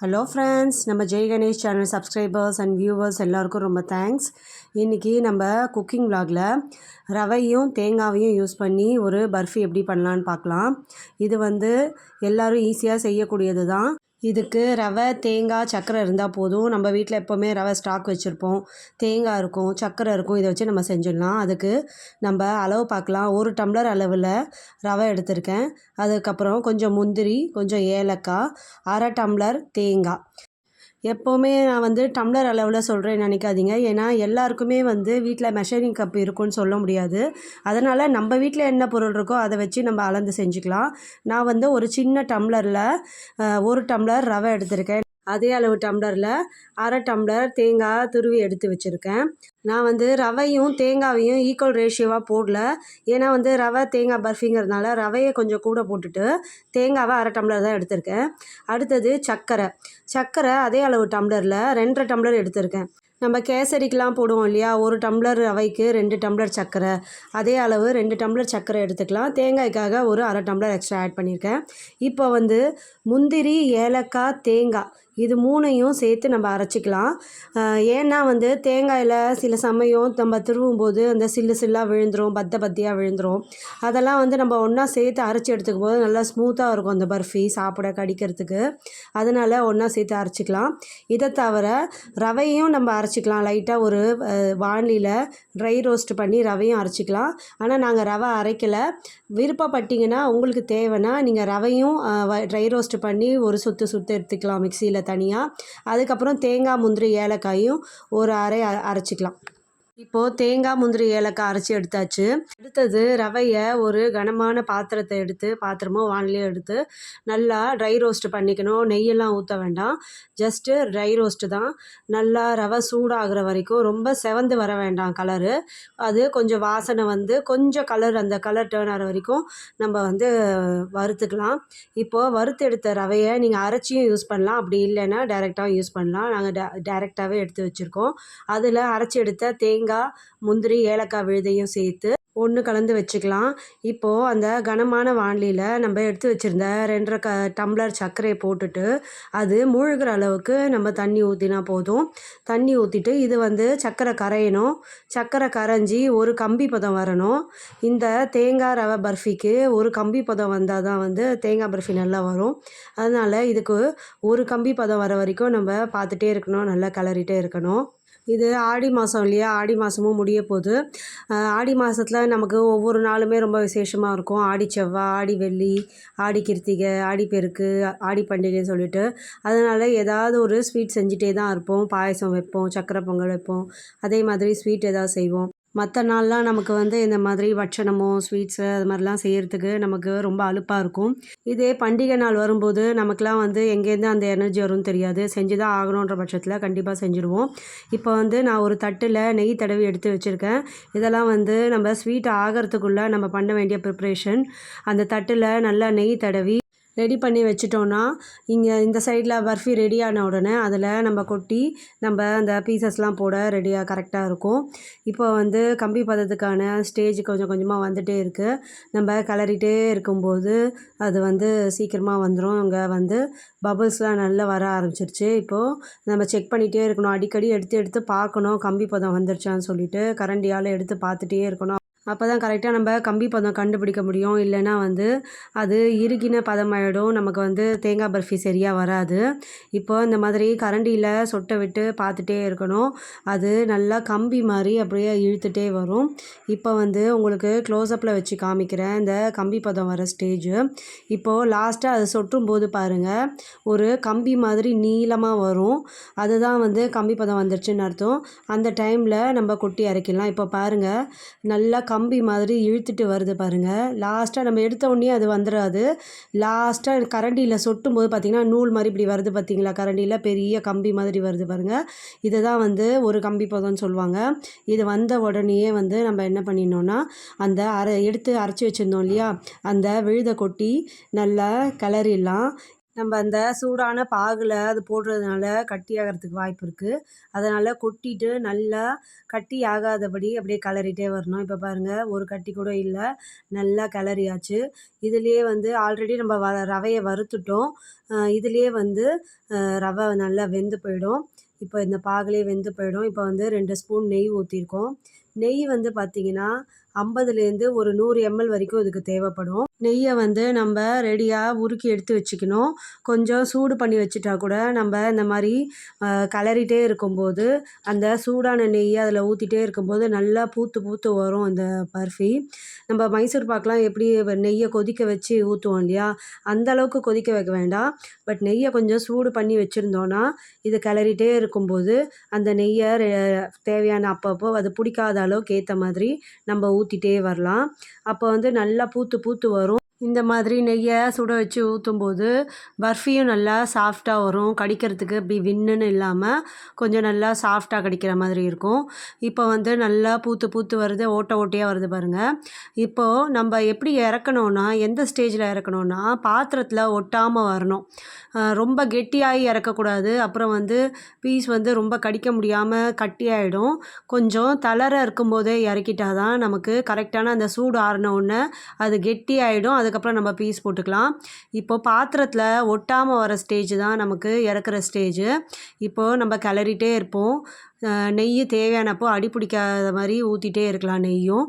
Hello friends நம்ம Jai Ganesh channel subscribers and viewers எல்லாருக்கும் ரொம்ப தேங்க்ஸ் இன்றைக்கி நம்ம குக்கிங் vlogல ரவையும் தேங்காவையும் யூஸ் பண்ணி ஒரு பர்ஃபி எப்படி பண்ணலான்னு பார்க்கலாம். இது வந்து எல்லாரும் ஈஸியாக செய்யக்கூடியது தான் இதுக்கு ரவை தேங்காய் சர்க்கரை இருந்தால் போதும். நம்ம வீட்டில் எப்போவுமே ரவை ஸ்டாக் வச்சுருப்போம். தேங்காய் இருக்கும் சர்க்கரை இருக்கும். இதை வச்சு நம்ம செஞ்சிடலாம். அதுக்கு நம்ம அளவு பார்க்கலாம். ஒரு டம்ளர் அளவில் ரவை எடுத்திருக்கேன். அதுக்கப்புறம் கொஞ்சம் முந்திரி கொஞ்சம் ஏலக்காய் அரை டம்ளர் தேங்காய். எப்போவுமே நான் வந்து டம்ளர் அளவில் சொல்கிறேன் நினைக்காதீங்க. ஏன்னா எல்லாருக்குமே வந்து வீட்டில் மெஷரிங் கப் இருக்குன்னு சொல்ல முடியாது. அதனால் நம்ம வீட்டில் என்ன பொருள் இருக்கோ அதை வச்சு நம்ம அளந்து செஞ்சுக்கலாம். நான் வந்து ஒரு சின்ன டம்ளரில் ஒரு டம்ளர் ரவை எடுத்திருக்கேன். அதே அளவு டம்ளரில் அரை டம்ளர் தேங்காய் துருவி எடுத்து வச்சுருக்கேன். நான் வந்து ரவையும் தேங்காவையும் ஈக்குவல் ரேஷியோவாக போடல. ஏன்னா வந்து ரவை தேங்காய் பர்ஃபிங்கிறதுனால ரவையை கொஞ்சம் கூட போட்டுட்டு தேங்காவை அரை டம்ளர் தான் எடுத்திருக்கேன். அடுத்தது சர்க்கரை. சர்க்கரை அதே அளவு டம்ளரில் ரெண்டரை டம்ளர் எடுத்திருக்கேன். நம்ம கேசரிக்கெலாம் போடுவோம் இல்லையா? ஒரு டம்ளர் ரவைக்கு ரெண்டு டம்ளர் சர்க்கரை. அதே அளவு ரெண்டு டம்ளர் சர்க்கரை எடுத்துக்கலாம். தேங்காய்க்காக ஒரு அரை டம்ளர் எக்ஸ்ட்ரா ஆட் பண்ணியிருக்கேன். இப்போ வந்து முந்திரி ஏலக்காய் தேங்காய் இது மூணையும் சேர்த்து நம்ம அரைச்சிக்கலாம். ஏன்னா வந்து தேங்காயில் சில சமயம் நம்ம திருவும் போது அந்த சில்லு சில்லாக விழுந்துடும் பத்த பத்தியாக விழுந்துரும். அதெல்லாம் வந்து நம்ம ஒன்றா சேர்த்து அரைச்சி எடுத்துக்கும் போது நல்லா ஸ்மூத்தாக இருக்கும் அந்த பர்ஃபி சாப்பிட கடிக்கிறதுக்கு. அதனால் ஒன்றா சேர்த்து அரைச்சிக்கலாம். இதை தவிர ரவையும் நம்ம அரைச்சிக்கலாம். லைட்டாக ஒரு வானிலியில் ட்ரை ரோஸ்ட் பண்ணி ரவையும் அரைச்சிக்கலாம். ஆனால் நாங்கள் ரவை அரைக்கலை. விருப்பப்பட்டீங்கன்னா உங்களுக்கு தேவைன்னா நீங்கள் ரவையும் ட்ரை ரோஸ்ட் பண்ணி ஒரு சுற்று சுற்று எடுத்துக்கலாம் மிக்சியில் தனியாக அதுக்கப்புறம் தேங்காய் முந்திரி ஏலக்காயும் ஒரு அரை அரைச்சிக்கலாம். இப்போது தேங்காய் முந்திரி ஏலக்காய் அரைச்சி எடுத்தாச்சு. எடுத்தது ரவையை ஒரு கனமான பாத்திரத்தை எடுத்து பாத்திரமோ வானிலையோ எடுத்து நல்லா ட்ரை ரோஸ்ட் பண்ணிக்கணும். நெய்யெல்லாம் ஊற்ற வேண்டாம். ஜஸ்ட்டு ட்ரை ரோஸ்ட்டு தான். நல்லா ரவை சூடாகிற வரைக்கும் ரொம்ப செவந்து வர வேண்டாம் கலரு அது கொஞ்சம் வாசனை வந்து கொஞ்சம் கலர் அந்த கலர் டேர்ன் ஆகிற வரைக்கும் நம்ம வந்து வறுத்துக்கலாம். இப்போது வறுத்து எடுத்த ரவையை நீங்கள் அரைச்சியும் யூஸ் பண்ணலாம். அப்படி இல்லைன்னா டேரெக்டாகவும் யூஸ் பண்ணலாம். நாங்கள் டே டேரெக்டாகவே எடுத்து வச்சுருக்கோம். அதில் அரைச்சி எடுத்த தேங்காய் தேங்காய் முந்திரி ஏலக்காய் விழுதையும் சேர்த்து ஒன்று கலந்து வச்சுக்கலாம். இப்போது அந்த கனமான வானிலியில் நம்ம எடுத்து வச்சுருந்த ரெண்டரை க டம்ளர் சர்க்கரையை போட்டுட்டு அது மூழ்கிற அளவுக்கு நம்ம தண்ணி ஊற்றினா போதும். தண்ணி ஊற்றிட்டு இது வந்து சர்க்கரை கரையணும். சர்க்கரை கரைஞ்சி ஒரு கம்பி பதம் வரணும். இந்த தேங்காய் ரவை பர்ஃபிக்கு ஒரு கம்பி பதம் வந்தால் தான் வந்து தேங்காய் பர்ஃபி நல்லா வரும். அதனால் இதுக்கு ஒரு கம்பி பதம் வர வரைக்கும் நம்ம பார்த்துட்டே இருக்கணும். நல்லா கிளறிட்டே இருக்கணும். இது ஆடி மாதம் இல்லையா? ஆடி மாதமும் முடிய போகுது ஆடி மாதத்தில் நமக்கு ஒவ்வொரு நாளுமே ரொம்ப விசேஷமாக இருக்கும். ஆடி செவ்வாய் ஆடி வெள்ளி ஆடி கிருத்திகை ஆடி பெருக்கு ஆடி பண்டிகைன்னு சொல்லிட்டு. அதனால் ஏதாவது ஒரு ஸ்வீட் செஞ்சுட்டே தான் இருப்போம். பாயசம் வைப்போம் சக்கரை பொங்கல் வைப்போம். அதே மாதிரி ஸ்வீட் ஏதாவது செய்வோம். மற்ற நாள்லாம் நமக்கு வந்து இந்த மாதிரி பட்சணமோ ஸ்வீட்ஸு அது மாதிரிலாம் செய்கிறதுக்கு நமக்கு ரொம்ப அலுப்பாக இருக்கும். இதே பண்டிகை நாள் வரும்போது நமக்குலாம் வந்து எங்கேருந்து அந்த எனர்ஜி வரும்னு தெரியாது. செஞ்சு தான் ஆகணுன்ற பட்சத்தில் கண்டிப்பாக செஞ்சுருவோம். இப்போ வந்து நான் ஒரு தட்டில் நெய் தடவி எடுத்து வச்சுருக்கேன். இதெல்லாம் வந்து நம்ம ஸ்வீட் ஆகிறதுக்குள்ளே நம்ம பண்ண வேண்டிய ப்ரிப்ரேஷன் அந்த தட்டில் நல்லா நெய் தடவி ரெடி பண்ணி வச்சிட்டோன்னா இங்கே இந்த சைடில் பர்ஃபி ரெடி ஆன உடனே அதில் நம்ம கொட்டி நம்ம அந்த பீசஸ்லாம் போட ரெடியாக கரெக்டாக இருக்கும். இப்போ வந்து கம்பி பதத்துக்கான ஸ்டேஜ் கொஞ்சம் கொஞ்சமாக வந்துகிட்டே இருக்குது நம்ம கிளறிட்டே இருக்கும்போது அது வந்து சீக்கிரமாக வந்துடும் அங்கே வந்து பபுள்ஸ்லாம் நல்லா வர ஆரம்பிச்சிருச்சு. இப்போது நம்ம செக் பண்ணிகிட்டே இருக்கணும். அடிக்கடி எடுத்து எடுத்து பார்க்கணும். கம்பி பதம் வந்துருச்சான்னு சொல்லிட்டு கரண்டியால் எடுத்து பார்த்துட்டே இருக்கணும். அப்போ தான் கரெக்டாக நம்ம கம்பி பதம் கண்டுபிடிக்க முடியும். இல்லைன்னா வந்து அது இறுகின பதமாயிடும். நமக்கு வந்து தேங்காய் பர்ஃபி சரியாக வராது. இப்போ இந்த மாதிரி கரண்டியில் சொட்டை விட்டு பார்த்துட்டே இருக்கணும். அது நல்லா கம்பி மாதிரி அப்படியே இழுத்துட்டே வரும். இப்போ வந்து உங்களுக்கு க்ளோஸ்அப்பில் வச்சு காமிக்கிறேன். இந்த கம்பி பதம் வர ஸ்டேஜு இப்போது லாஸ்ட்டாக அது சொட்டும் போது பாருங்கள் ஒரு கம்பி மாதிரி நீளமாக வரும். அதுதான் வந்து கம்பி பதம் வந்துருச்சுன்னு அர்த்தம். அந்த டைமில் நம்ம கொட்டி இறக்கிடலாம் இப்போ பாருங்கள் நல்லா கம்பி மாதிரி இழுத்துட்டு வருது பாருங்கள் லாஸ்ட்டாக நம்ம எடுத்த உடனே அது வந்துடாது லாஸ்ட்டாக கரண்டியில் சொட்டும் போது பார்த்திங்கன்னா நூல் மாதிரி இப்படி வருது பார்த்தீங்களா கரண்டியில் பெரிய கம்பி மாதிரி வருது பாருங்கள் இதை தான் வந்து ஒரு கம்பி பதம்னு சொல்லுவாங்க. இது வந்த உடனேயே வந்து நம்ம என்ன பண்ணிடணும்னா அந்த அரை எடுத்து அரைச்சி வச்சுருந்தோம் இல்லையா? அந்த விழுதை கொட்டி நல்லா கிளறிடலாம். நம்ம அந்த சூடான பாகில் அது போடுறதுனால கட்டி ஆகிறதுக்கு வாய்ப்பு இருக்குது அதனால் கொட்டிட்டு நல்லா கட்டி ஆகாதபடி அப்படியே கிளறிட்டே வரணும். இப்போ பாருங்கள் ஒரு கட்டி கூட இல்லை நல்லா கிளறியாச்சு. இதுலேயே வந்து ஆல்ரெடி நம்ம வ ரவையை வறுத்துட்டோம். இதுலேயே வந்து ரவை நல்லா வெந்து போயிடும். இப்போ இந்த பாகுலேயே வெந்து போயிடும். இப்போ வந்து ரெண்டு ஸ்பூன் நெய் ஊற்றிருக்கோம் நெய் வந்து பார்த்திங்கன்னா ஐம்பதுலேருந்து ஒரு நூறு எம்எல் வரைக்கும் இதுக்கு தேவைப்படும். நெய்யை வந்து நம்ம ரெடியாக உருக்கி எடுத்து வச்சுக்கணும். கொஞ்சம் சூடு பண்ணி வச்சுட்டா கூட நம்ம இந்த மாதிரி கலரிட்டே இருக்கும்போது அந்த சூடான நெய்யை அதில் ஊற்றிட்டே இருக்கும்போது நல்லா பூத்து பூத்து வரும் அந்த பர்ஃபி. நம்ம மைசூர் பாக்கெலாம் எப்படி நெய்யை கொதிக்க வச்சு ஊற்றுவோம் இல்லையா? அந்த அளவுக்கு கொதிக்க வைக்க வேண்டாம். பட் நெய்யை கொஞ்சம் சூடு பண்ணி வச்சுருந்தோன்னா இது கிளறிட்டே இருக்கும்போது அந்த நெய்யை தேவையான அப்பப்போ அது பிடிக்காத அளவுக்கு ஏற்ற மாதிரி நம்ம ஊற்றிட்டே வரலாம். அப்போ வந்து நல்லா பூத்து பூத்து வரும். இந்த மாதிரி நெய்யை சுட வச்சு ஊற்றும்போது பர்ஃபியும் நல்லா சாஃப்டாக வரும். கடிக்கிறதுக்கு இப்படி வின்னுன்னு இல்லாமல் கொஞ்சம் நல்லா சாஃப்டாக கடிக்கிற மாதிரி இருக்கும். இப்போ வந்து நல்லா பூத்து பூத்து வருது ஓட்டை ஓட்டையாக வருது பாருங்கள் இப்போது நம்ம எப்படி இறக்கணுன்னா எந்த ஸ்டேஜில் இறக்கணுன்னா பாத்திரத்தில் ஒட்டாமல் வரணும். ரொம்ப கெட்டியாகி இறக்கக்கூடாது. அப்புறம் வந்து பீஸ் வந்து ரொம்ப கடிக்க முடியாமல் கட்டியாயிடும் கொஞ்சம் தளர இருக்கும்போதே இறக்கிட்டா தான் நமக்கு கரெக்டான அந்த சூடு ஆறின உடனே அது கெட்டியாயிடும் அது அதுக்கப்புறம் நம்ம பீஸ் போட்டுக்கலாம். இப்போது பாத்திரத்தில் ஒட்டாமல் வர ஸ்டேஜ் தான் நமக்கு இறக்குற ஸ்டேஜு இப்போது நம்ம கிளறிட்டே இருப்போம். நெய் தேவையானப்போ அடி பிடிக்காத மாதிரி ஊற்றிட்டே இருக்கலாம் நெய்யும்.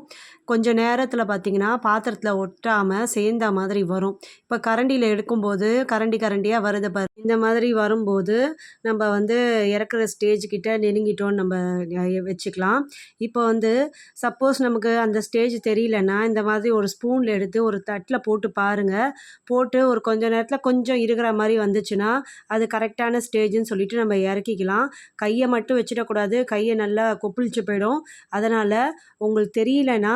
கொஞ்சம் நேரத்தில் பார்த்திங்கன்னா பாத்திரத்தில் ஒட்டாமல் சேர்ந்த மாதிரி வரும். இப்போ கரண்டியில் எடுக்கும்போது கரண்டி கரண்டியாக வருது பாரு. இந்த மாதிரி வரும்போது நம்ம வந்து இறக்குற ஸ்டேஜ் கிட்ட நெருங்கிட்டோன்னு நம்ம வச்சுக்கலாம். இப்போ வந்து சப்போஸ் நமக்கு அந்த ஸ்டேஜ் தெரியலன்னா இந்த மாதிரி ஒரு ஸ்பூனில் எடுத்து ஒரு தட்டில் போட்டு பாருங்கள் போட்டு ஒரு கொஞ்ச நேரத்தில் கொஞ்சம் இருக்கிற மாதிரி வந்துச்சுன்னா அது கரெக்டான ஸ்டேஜ்னு சொல்லிட்டு நம்ம இறக்கிக்கலாம். கையை மட்டும் வச்சிடக்கூடாது. கையை நல்லா கொப்பிளிச்சு போயிடும். அதனால் உங்களுக்கு தெரியலனா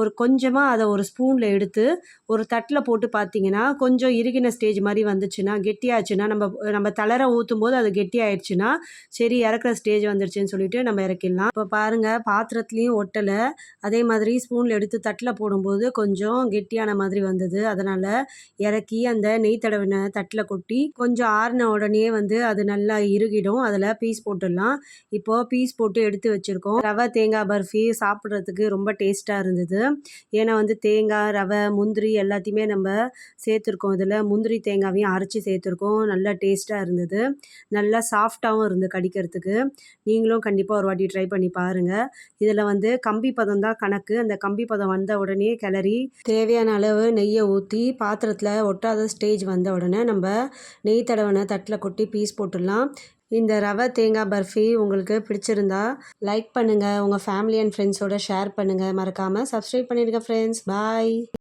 ஒரு கொஞ்சமாக அதை ஒரு ஸ்பூனில் எடுத்து ஒரு தட்டில் போட்டு பார்த்தீங்கன்னா கொஞ்சம் இறுகின ஸ்டேஜ் மாதிரி வந்துச்சுன்னா கெட்டியாச்சுன்னா நம்ம நம்ம தளர ஊற்றும் போது அது கெட்டியாயிடுச்சுன்னா சரி இறக்குற ஸ்டேஜ் வந்துருச்சுன்னு சொல்லிட்டு நம்ம இறக்கிடலாம். இப்போ பாருங்கள் பாத்திரத்துலேயும் ஒட்டலை. அதே மாதிரி ஸ்பூனில் எடுத்து தட்டில் போடும்போது கொஞ்சம் கெட்டியான மாதிரி வந்தது. அதனால் இறக்கி அந்த நெய் தடவின தட்டில் கொட்டி கொஞ்சம் ஆறின உடனே வந்து அது நல்லா இறுகிடும். அதில் பீஸ் போட்டுடலாம். இப்போது பீஸ் போட்டு எடுத்து வச்சுருக்கோம். ரவை தேங்காய் பர்ஃபி சாப்பிட்றதுக்கு ரொம்ப டேஸ்ட்டாக இருந்தது. ஏன்னா வந்து தேங்காய் ரவை முந்திரி எல்லாத்தையுமே நம்ம சேர்த்துருக்கோம். இதில் முந்திரி தேங்காவையும் அரைச்சி சேர்த்துருக்கோம். நல்லா டேஸ்ட்டாக இருந்தது. நல்லா சாஃப்டாகவும் இருந்து கடிக்கிறதுக்கு. நீங்களும் கண்டிப்பாக ஒரு வாட்டி ட்ரை பண்ணி பாருங்கள் இதில் வந்து கம்பி பதம் தான் கணக்கு. அந்த கம்பி பதம் வந்த உடனே கிளறி தேவையான அளவு நெய்யை ஊற்றி பாத்திரத்தில் ஒட்டாத ஸ்டேஜ் வந்த உடனே நம்ம நெய் தடவனை தட்டில் கொட்டி பீஸ் போட்டுடலாம். இந்த ரவை தேங்காய் பர்ஃபி உங்களுக்கு பிடிச்சிருந்தா லைக் பண்ணுங்கள் உங்கள் ஃபேமிலி அண்ட் ஃப்ரெண்ட்ஸோட ஷேர் பண்ணுங்கள் மறக்காமல் சப்ஸ்கிரைப் பண்ணிடுங்க ஃப்ரெண்ட்ஸ் பாய்